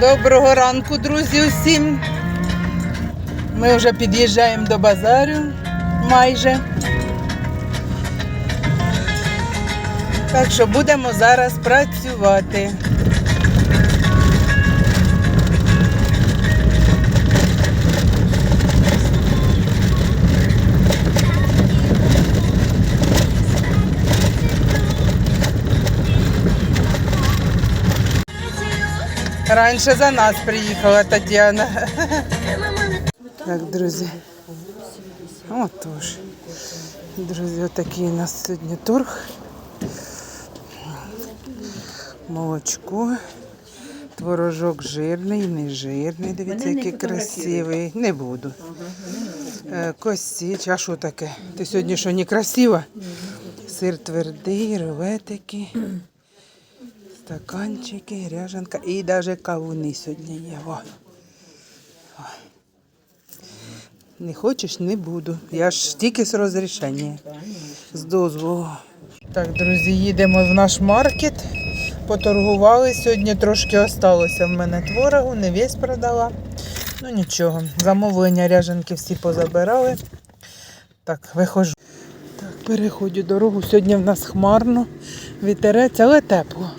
Доброго ранку, друзі, усім. Ми вже під'їжджаємо до базарю майже. Так що будемо зараз працювати. Раніше за нас приїхала Тетяна. Так, друзі. Отож. Друзі, отакий у нас сьогодні торг. Молочко. Творожок жирний, не жирний. Дивіться, який красивий. Не буду. Е, Косіч, а що таке? Ти сьогодні що, не красива? Сир твердий, рулетики, стаканчики, ряжанка і навіть кавуни сьогодні є. Во. Не хочеш, не буду. Я ж тільки з розрішення. З дозволу. Так, друзі, їдемо в наш маркет. Поторгували. Сьогодні трошки осталося в мене творогу, не весь продала. Ну нічого. Замовлення ряженки всі позабирали. Так, виходжу. Так, переходжу дорогу. Сьогодні в нас хмарно, вітерець, але тепло.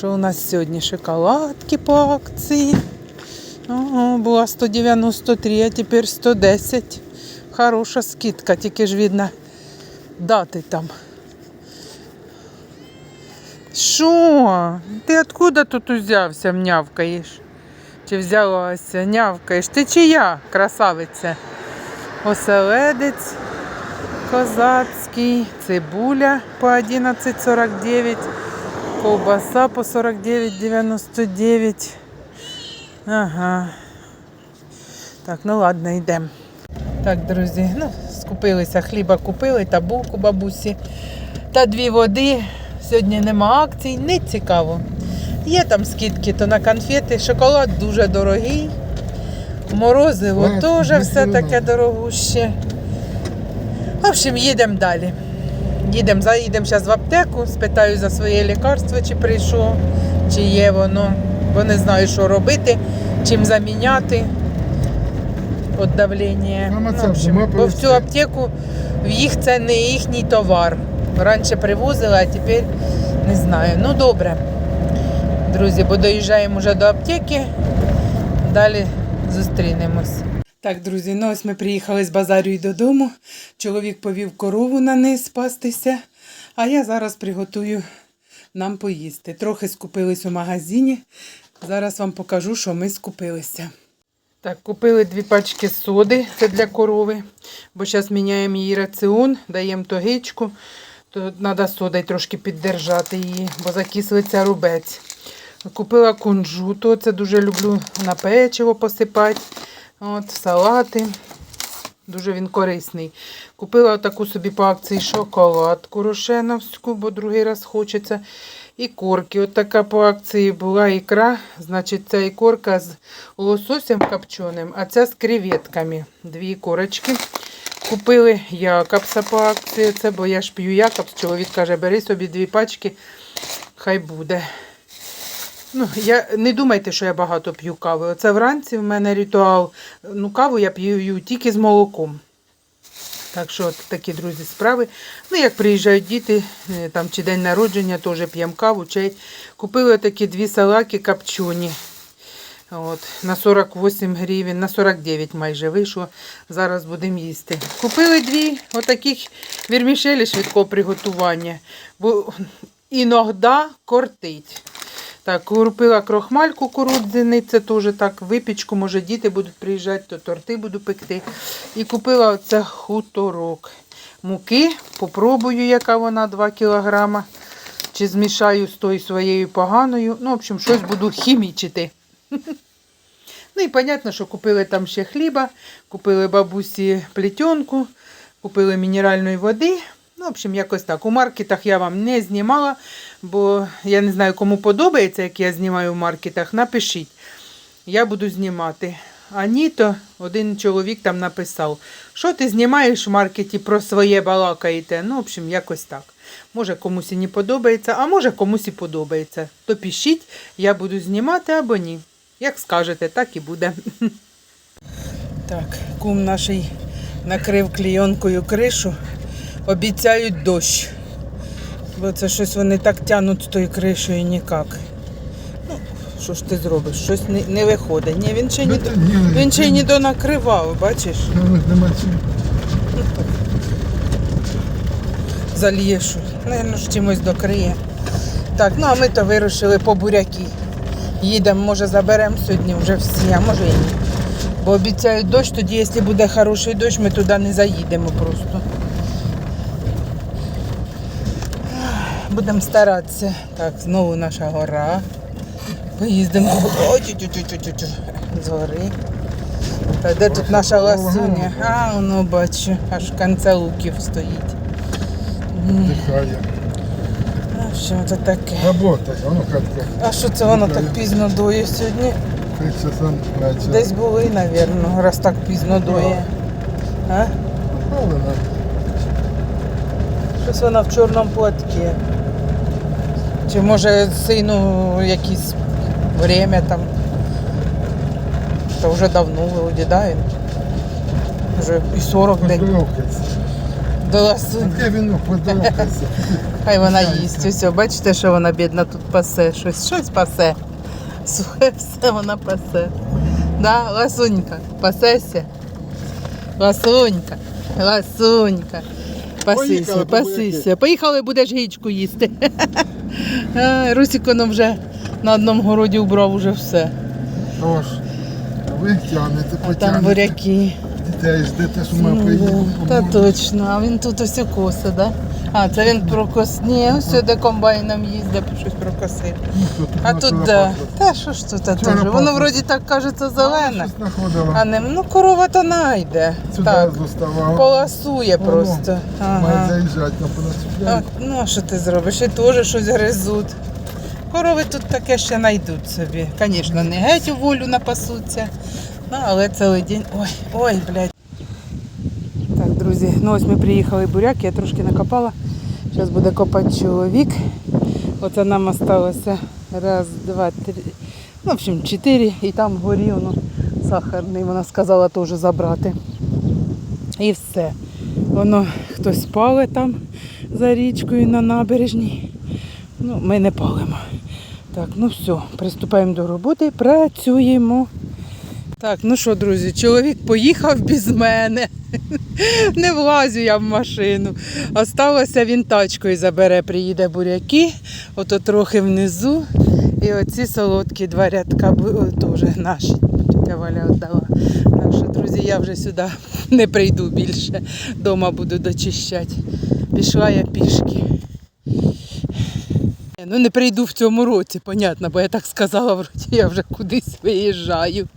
Що у нас сьогодні? Шоколадки по акції. Ага, була 193, а тепер 110. Хороша скидка, тільки ж видно дати там. Що? Ти откуда тут узявся, мнявкаєш? Чи взялася, нявкаєш? Ти чия, красавиця? Оселедець козацький, цибуля по 11,49, ковбаса по 49,99. Ага. Так, ну ладно, йдемо. Так, друзі, ну, скупилися, хліба купили та булку бабусі. Та дві води. Сьогодні нема акцій, не цікаво. Є там скидки, то на конфети, шоколад дуже дорогий. Морозиво теж все таке дорогуще. В общем, їдемо далі. Їдемо, заїдемо зараз в аптеку, спитаю за своє лікарство, чи прийшло, чи є воно. Бо не знаю, що робити, чим заміняти від давлення. Мама, Ну, в общем, бо в цю аптеку в їх це не їхній товар. Раніше привозили, а тепер не знаю. Ну добре. Друзі, бо доїжджаємо вже до аптеки. Далі зустрінемось. Так, друзі, ну ось ми приїхали з базарю і додому. Чоловік повів корову на низ пастися, а я зараз приготую нам поїсти. Трохи скупились у магазині. Зараз вам покажу, що ми скупилися. Так, купили дві пачки соди, це для корови, бо зараз міняємо її раціон, даємо тогичку, то треба содою трошки піддержати її, бо закислиться рубець. Купила кунжуту, це дуже люблю на печиво посипати, от, салати. Дуже він корисний. Купила таку собі по акції шоколадку рошеновську, бо другий раз хочеться. І корки. От така по акції була ікра. Значить, ця ікорка з лососем копченим, а ця з креветками. Дві корочки. Купили якобса по акції. Це, бо я ж п'ю якобс. Чоловік каже, бери собі дві пачки, хай буде. Ну, я, не думайте, що я багато п'ю кави. Оце вранці в мене ритуал. Ну, каву я п'ю тільки з молоком. Так що от такі, друзі, справи. Ну, як приїжджають діти, е, там чи день народження, теж п'ємо каву, чай. Купили такі дві салаки копчені. От, на 48 гривень, на 49 майже вийшло. Зараз будемо їсти. Купили дві отаких вірмішелі швидкого приготування. Бо іноді кортить. Так, купила крохмаль кукурудзяний, це теж так, випічку, може діти будуть приїжджати, то торти буду пекти. І купила оце хуторок. Муки, попробую, яка вона 2 кілограма. Чи змішаю з тою своєю поганою. Ну, в общем, щось буду хімічити. Ну і понятно, що купили там ще хліба, купили бабусі плетенку, купили мінеральної води. Ну, в общем, якось так. У маркетах я вам не знімала, бо я не знаю, кому подобається, як я знімаю в маркетах. Напишіть. Я буду знімати. А ні, то один чоловік там написав, що ти знімаєш в маркеті про своє балакаєте. Ну, в общем, якось так. Може комусь і не подобається, а може комусь і подобається. То пишіть, я буду знімати або ні. Як скажете, так і буде. Так, кум наш накрив клійонкою кришу. Обіцяють дощ. Бо це щось вони так тянуть з тою кришею ніяк. Ну, що ж ти зробиш? Щось не, не виходить. Ні, він ще Та до- ні, він ще не донакривав, бачиш? Ну, що. Наверно, ж чимось докриє. Так, ну а ми то вирушили по буряки. Їдемо, може, заберемо сьогодні вже всі, а може і ні. Бо обіцяють дощ, тоді, якщо буде хороший дощ, ми туди не заїдемо просто. Будемо старатися. Так, знову наша гора. Поїздимо. Ой. З гори. Та де тут наша ласуня? А, воно бачу, аж в кінця луків стоїть. Дихає. А що це таке? Работа, воно катка. А що це воно так пізно дує сьогодні? Десь були, напевно, раз так пізно дує. А? Щось вона в чорному платці. Чи може сину якесь время там. Та вже давно вроді, да? Вже і 40 день до. Хай вона їсть. Ось, бачите, що вона бідна тут пасе. Щось, щось пасе. Сухе все вона пасе. Да, ласунька, пасеся. Ласунька, ласунька. Пасися, пасися. Поїхали, будеш гічку їсти. Русіко нам вже на одному городі убрав уже все. Тож, ви тягнете, А там буряки. Дітей ждете, що ми Ну, приїдемо. Та точно, а він тут ось коса, да? А, це він прокос. Ні, сюди комбайном їздить, щось прокосив. А тут да. Та що ж тут теж? Воно вроді так кажеться зелене. А не, ну корова то найде. Так, поласує просто. Має заїжджати на ну а що ти зробиш? І теж щось гризуть. Корови тут таке ще знайдуть собі. Звісно, не геть у волю напасуться. Ну, але цілий день. Ой, ой, блядь. Друзі, ну ось ми приїхали буряк, я трошки накопала. Зараз буде копати чоловік. Оце нам осталося раз, два, три. Ну, в общем, чотири. І там вгорі воно сахарний, вона сказала теж забрати. І все. Воно хтось пале там за річкою на набережній. Ну, ми не палимо. Так, ну все, приступаємо до роботи, працюємо. Так, ну що, друзі, чоловік поїхав без мене. Не влазю я в машину. Осталося він тачкою забере, приїде буряки, ото трохи внизу. І оці солодкі два рядка бу- о, теж наші. Тетя Валя віддала. Так що, друзі, я вже сюди не прийду більше. Дома буду дочищати. Пішла я пішки. Ну, не прийду в цьому році, понятно, бо я так сказала, вроді я вже кудись виїжджаю.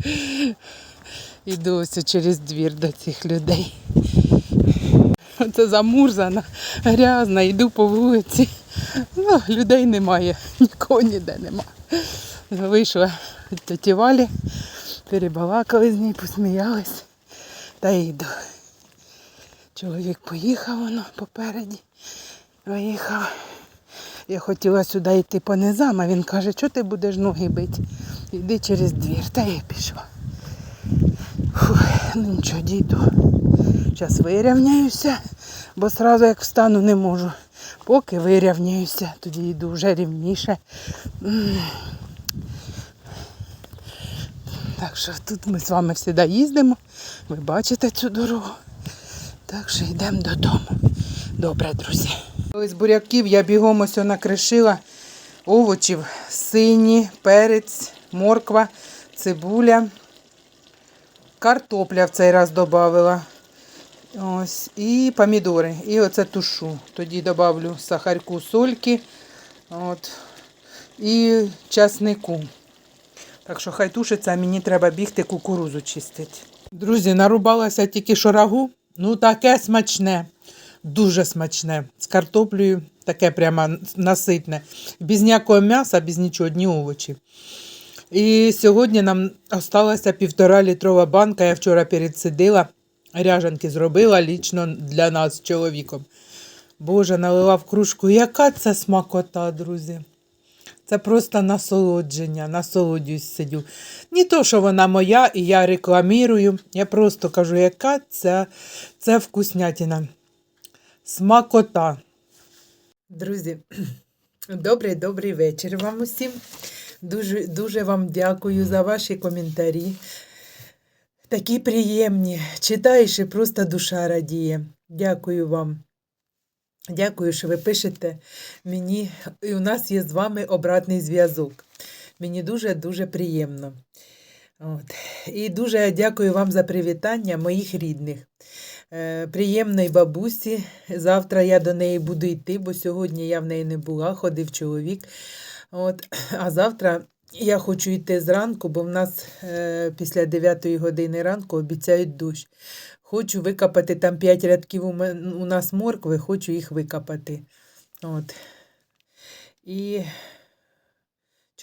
Іду ось через двір до цих людей. Це замурзана, грязна, йду по вулиці. Ну, людей немає, нікого ніде нема. Вийшла від теті Валі, перебалакали з нею, посміялись та йду. Чоловік поїхав воно попереді. Виїхав. Я хотіла сюди йти по низам, а він каже, що ти будеш ноги бити? Йди через двір. Та я пішла. Ну нічого, дійду. Зараз вирівняюся, бо одразу як встану не можу. Поки вирівняюся, тоді йду вже рівніше. Так що тут ми з вами завжди їздимо. Ви бачите цю дорогу. Так що йдемо додому. Добре, друзі. З буряків я бігом ось накришила овочів, сині, перець, морква, цибуля, картопля в цей раз додавила. Ось, і помідори. І оце тушу. Тоді додавлю сахарку, сольки от, і часнику. Так що хай тушиться, а мені треба бігти кукурузу чистити. Друзі, нарубалася тільки що рагу. Ну, таке смачне. Дуже смачне. З картоплею таке прямо наситне. Без ніякого м'яса, без нічого, одні овочі. І сьогодні нам осталася півтора літрова банка. Я вчора передсидила, ряжанки зробила лічно для нас чоловіком. Боже, налила в кружку. Яка це смакота, друзі? Це просто насолодження, насолоджуюсь сидю. Не то, що вона моя, і я рекламірую. Я просто кажу, яка це, це вкуснятина. Смакота. Друзі, добрий добрий вечір вам усім. Дуже, дуже вам дякую за ваші коментарі. Такі приємні. Читаєш і просто душа радіє. Дякую вам. Дякую, що ви пишете мені. І у нас є з вами обратний зв'язок. Мені дуже-дуже приємно. От. І дуже дякую вам за привітання моїх рідних. Е, приємної бабусі. Завтра я до неї буду йти, бо сьогодні я в неї не була, ходив чоловік. От. А завтра я хочу йти зранку, бо в нас е, після 9 години ранку обіцяють дощ. Хочу викопати там 5 рядків у, мен- у нас моркви, хочу їх викопати. От. І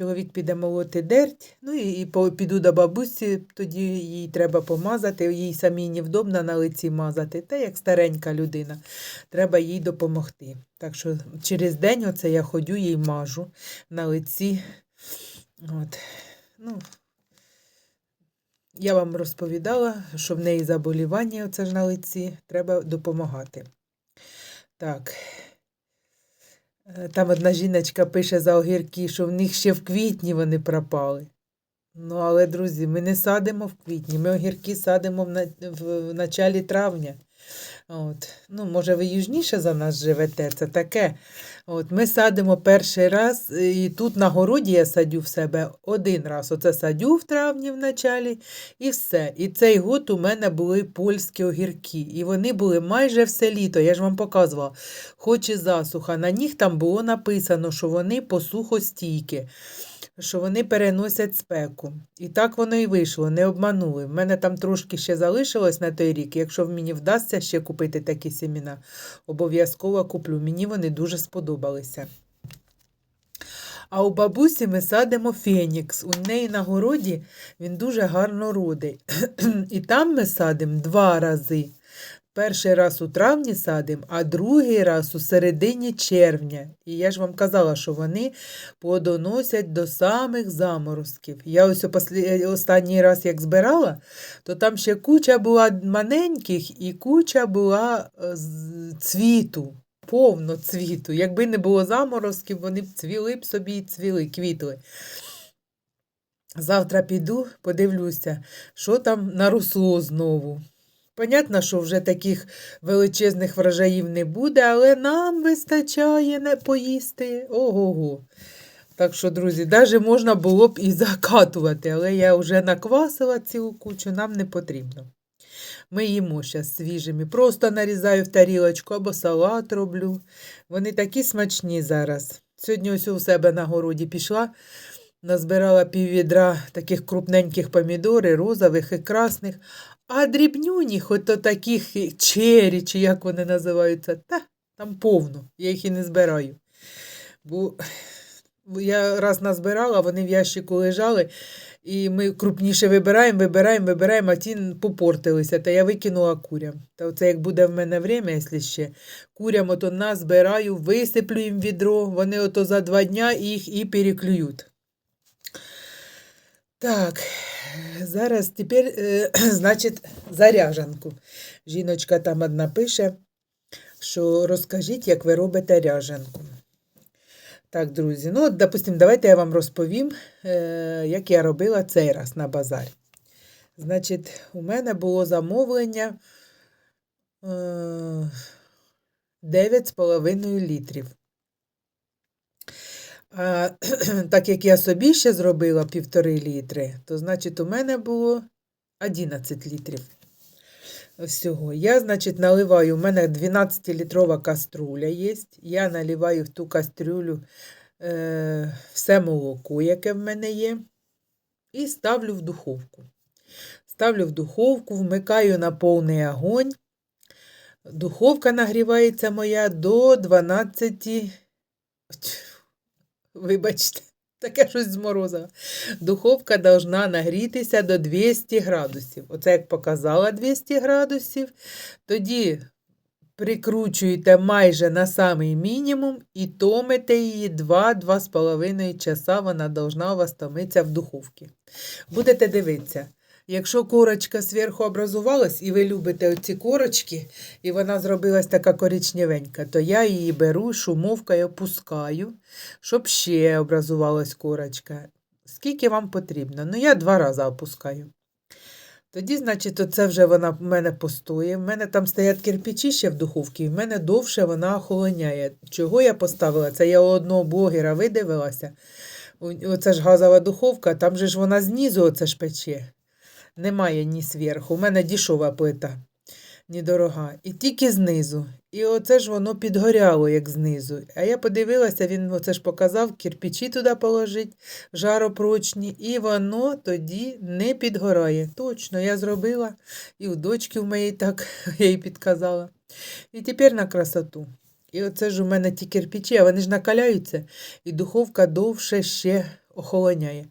чоловік піде молоти дерть, ну і, піду до бабусі, тоді їй треба помазати, їй самій невдобно на лиці мазати. Та як старенька людина, треба їй допомогти. Так що через день оце я ходю їй мажу на лиці. От. Ну, я вам розповідала, що в неї заболівання оце ж на лиці, треба допомагати. Так. Е, Там одна жіночка пише за огірки, що в них ще в квітні вони пропали. Ну, але, друзі, ми не садимо в квітні, ми огірки садимо в, на... в началі травня. От. Ну, може, ви южніше за нас живете, це таке. От, ми садимо перший раз, і тут на городі я садю в себе один раз. Оце садю в травні в началі, і все. І цей год у мене були польські огірки. І вони були майже все літо. Я ж вам показувала, хоч і засуха. На них там було написано, що вони посухостійкі, що вони переносять спеку. І так воно і вийшло, не обманули. В мене там трошки ще залишилось на той рік. Якщо мені вдасться ще купити такі семіна, обов'язково куплю. Мені вони дуже сподобалися. А у бабусі ми садимо фенікс. У неї на городі він дуже гарно родить. І там ми садимо два рази. Перший раз у травні садимо, а другий раз у середині червня. І я ж вам казала, що вони плодоносять до самих заморозків. Я ось опослі- останній раз як збирала, то там ще куча була маленьких і куча була е, цвіту, повно цвіту. Якби не було заморозків, вони б цвіли б собі і цвіли, квітли. Завтра піду, подивлюся, що там наросло знову. Понятно, що вже таких величезних врожаїв не буде, але нам вистачає не поїсти. Ого-го. Так що, друзі, навіть можна було б і закатувати, але я вже наквасила цілу кучу, нам не потрібно. Ми їмо зараз свіжими. Просто нарізаю в тарілочку або салат роблю. Вони такі смачні зараз. Сьогодні ось у себе на городі пішла, назбирала піввідра таких крупненьких помідори, розових і красних. А дрібнюні, хоч то таких чері, чи як вони називаються, та там повно. Я їх і не збираю. Бо я раз назбирала, вони в ящику лежали, і ми крупніше вибираємо, вибираємо, вибираємо, а ті попортилися, та я викинула курям. Та оце як буде в мене время, якщо ще, курям ото назбираю, висиплю їм відро, вони ото за два дня їх і переклюють. Так, зараз тепер, е, значить, заряжанку. Жіночка там одна пише, що розкажіть, як ви робите ряжанку. Так, друзі, ну, от, допустим, давайте я вам розповім, е, як я робила цей раз на базарі. Значить, у мене було замовлення е, 9,5 літрів. А, так як я собі ще зробила півтори літри, то значить у мене було 11 літрів всього. Я, значить, наливаю, у мене 12-літрова каструля є. Я наливаю в ту кастрюлю е, все молоко, яке в мене є, і ставлю в духовку. Ставлю в духовку, вмикаю на повний огонь. Духовка нагрівається моя до 12. Вибачте, Таке щось зморозило. Духовка должна нагрітися до 200 градусів. Оце як показала 200 градусів, тоді прикручуєте майже на самий мінімум і томите її 2-2,5 часа. Вона должна у вас томитися в духовці. Будете дивитися. Якщо корочка зверху образувалась, і ви любите оці корочки, і вона зробилась така коричневенька, то я її беру, шумовкою опускаю, щоб ще образувалась корочка. Скільки вам потрібно? Ну, я два рази опускаю. Тоді, значить, оце вже вона в мене постоє. В мене там стоять кирпичі ще в духовці, і в мене довше вона охолоняє. Чого я поставила? Це я у одного блогера видивилася. Оце ж газова духовка, там же ж вона знизу оце ж пече. Немає ні зверху. У мене дішова плита, недорога. І тільки знизу. І оце ж воно підгоряло, як знизу. А я подивилася, він оце ж показав, кирпичі туди положить, жаропрочні, і воно тоді не підгорає. Точно, я зробила, і у дочки в моєї так я їй підказала. І тепер на красоту. І оце ж у мене ті кирпичі, а вони ж накаляються, і духовка довше ще охолоняє.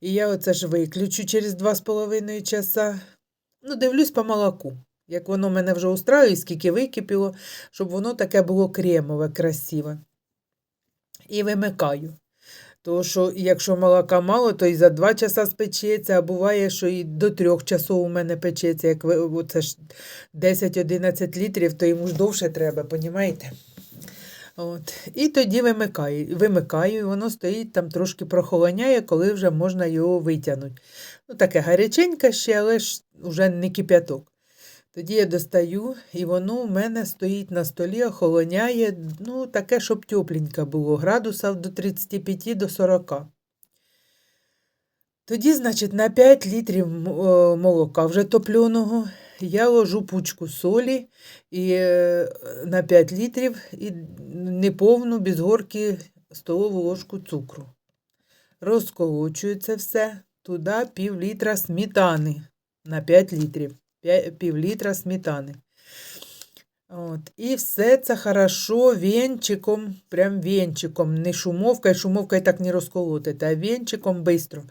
І я оце ж виключу через 2,5 часа. Ну, дивлюсь по молоку. Як воно мене вже устраює, скільки википіло, щоб воно таке було кремове, красиве. І вимикаю. Тому що якщо молока мало, то і за 2 часа спечеться, а буває, що і до 3 часов у мене печеться. Як ви, оце ж 10-11 літрів, то йому ж довше треба, понімаєте? От. І тоді вимикаю, вимикаю, і воно стоїть там трошки прохолоняє, коли вже можна його витягнути. Ну, таке гаряченьке ще, але ж вже не кип'яток. Тоді я достаю, і воно у мене стоїть на столі, охолоняє, ну, таке, щоб тепленьке було, градусів до 35 до 40. Тоді, значить, на 5 літрів молока вже топленого я ложу пучку солі і е, на 5 літрів і неповну без горки столову ложку цукру. Розколочую це все. Туди пів літра сметани на 5 літрів. Пів літра сметани. От. І все це хорошо венчиком, прям венчиком, не шумовкою, шумовкою так не розколотите, а венчиком бистро.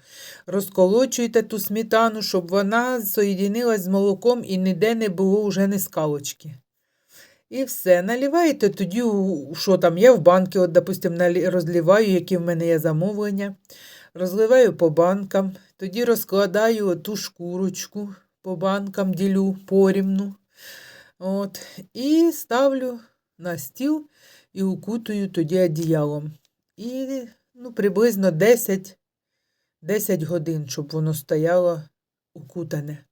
Розколочуєте ту сметану, щоб вона соєдинилась з молоком і ніде не було вже не скалочки. І все, наливаєте тоді, що там, я в банки, от, допустим, розливаю, які в мене є замовлення. Розливаю по банкам, тоді розкладаю ту шкурочку по банкам, ділю порівну. От, і ставлю на стіл і укутую тоді одіялом. І ну, приблизно 10, 10 годин, щоб воно стояло укутане.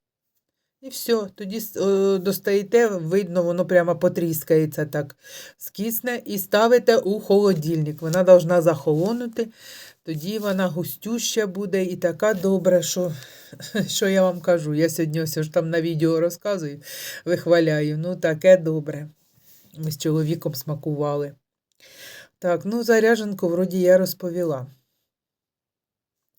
І все, тоді е, достаєте, видно, воно прямо потріскається так, скисне, і ставите у холодильник. Вона повинна захолонути, тоді вона густюща буде і така добра, що, що я вам кажу. Я сьогодні ось ж там на відео розказую, вихваляю. Ну, таке добре. Ми з чоловіком смакували. Так, ну заряженку вроді я розповіла.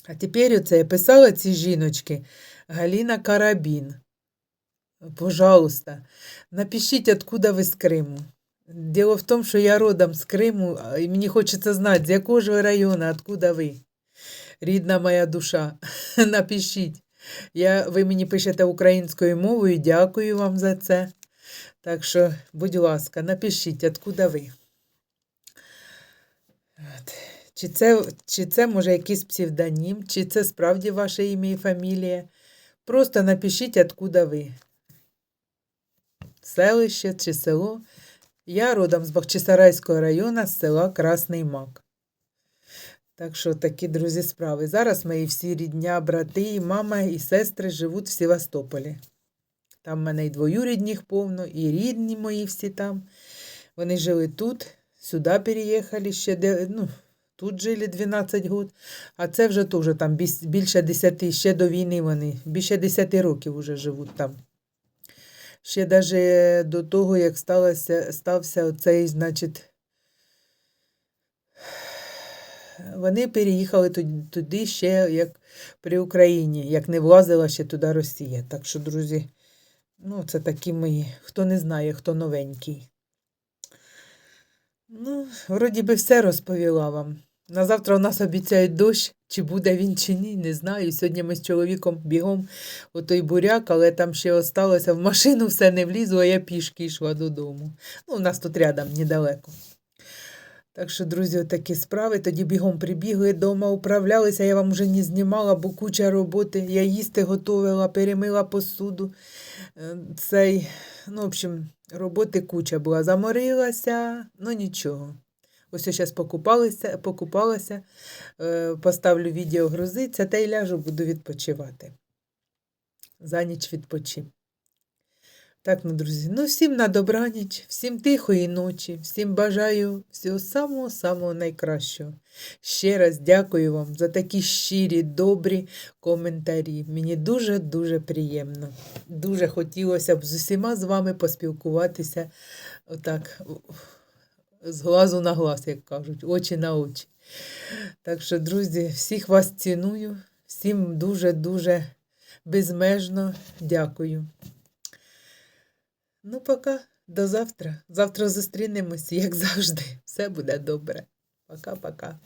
А тепер оце я писала ці жіночки Галіна Карабін. Пожалуйста, напишіть, откуда ви з Криму. Дело в тому, що я родом з Криму, а, і мені хочеться знати, з якого ж ви району, откуда ви. Рідна моя душа. Напишіть. Я, ви мені пишете українською мовою, дякую вам за це. Так що, будь ласка, напишіть, откуда ви. Чи це, чи це може якийсь псевдонім, чи це справді ваше ім'я і фамілія. Просто напишіть, откуда ви. Селище чи село. Я родом з Бахчисарайського району, з села Красний Мак. Так що такі, друзі, справи. Зараз мої всі рідня, брати, мама, і сестри живуть в Севастополі. Там в мене і двоюрідних повно, і рідні мої всі там. Вони жили тут, сюди переїхали ще, де, ну, тут жили 12 років, а це вже теж там більше 10, ще до війни вони, більше 10 років вже живуть там. Ще навіть до того, як сталося, стався оцей, значить, вони переїхали туди, туди ще як при Україні, як не влазила ще туди Росія. Так що, друзі, ну, це такі мої, хто не знає, хто новенький. Ну, вроді би все розповіла вам. На завтра у нас обіцяють дощ, чи буде він чи ні, не знаю. Сьогодні ми з чоловіком бігом у той буряк, але там ще осталося в машину все не влізло, а я пішки йшла додому. Ну, у нас тут рядом недалеко. Так що, друзі, такі справи. Тоді бігом прибігли дома, управлялися. Я вам вже не знімала, бо куча роботи. Я їсти готувала, перемила посуду. Е, Цей, ну, в общем, роботи куча була. Заморилася, ну нічого. Ось я зараз покупалася, покупалася, е, поставлю відео грузиться та й ляжу, буду відпочивати. За ніч відпочим. Так, ну, друзі, ну всім на добраніч, всім тихої ночі, всім бажаю всього самого-самого найкращого. Ще раз дякую вам за такі щирі, добрі коментарі. Мені дуже-дуже приємно. Дуже хотілося б з усіма з вами поспілкуватися отак, з глазу на глаз, як кажуть, очі на очі. Так що, друзі, всіх вас ціную, всім дуже-дуже безмежно дякую. Ну, пока, до завтра. Завтра зустрінемось, як завжди. Все буде добре. Пока-пока.